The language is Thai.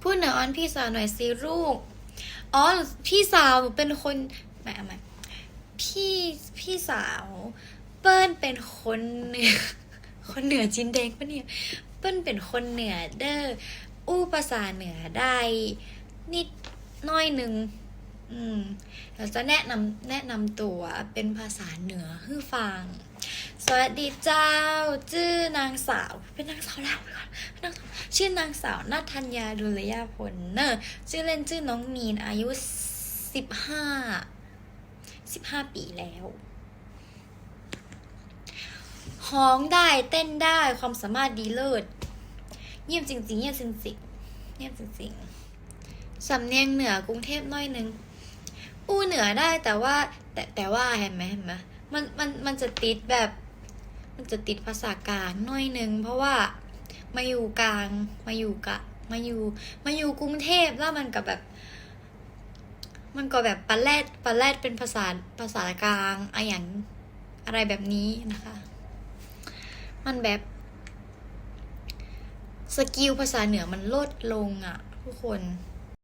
พูดเหนือออนพี่สาวหน่อยสิลูกอ๋อพี่สาวเป็นคนแหมเอาใหม่พี่พี่สาว เปิ้ลเป็นคนเหนือคนเหนือจินแดงปะเนี่ย เปิ้ลเป็นคนเหนือเด้ออู้ภาษาเหนือได้นิดน้อยหนึ่งอืมเราจะแนะนำแนะนำตัวเป็นภาษาเหนือให้ฟัง วัสดีเจ้า ชื่อนางสาว เป็นนางสาวแล้วก่อนนางสาวชื่อนางสาวนัทัญญาดุลยาพลเนอะชื่อเล่นชื่อน้องมีนอายุสิบห้าสิบห้าปีแล้วห้องได้เต้นได้ความสามารถดีเลิศเยี่ยมจริงๆเยี่ยมจริงๆเยี่ยมจริงๆสำเนียงเหนือกรุงเทพน้อยนึง อู้เหนือได้แต่ว่า แต่แต่ว่าเห็นไหมเห็นไหมมันมันมันจะติดแบบ มันจะติดภาษากลางหน้อยนึง เพราะว่ามาอยู่กลางมาอยู่กะมาอยู่มาอยู่กรุงเทพแล้วมันกับแบบ มันก็แบบปลาแรดปลาแรดเป็นภาษาภาษากลางอะอย่างอะไรแบบนี้นะคะ มันแบบสกิลภาษาเหนือมันลดลงอะทุกคน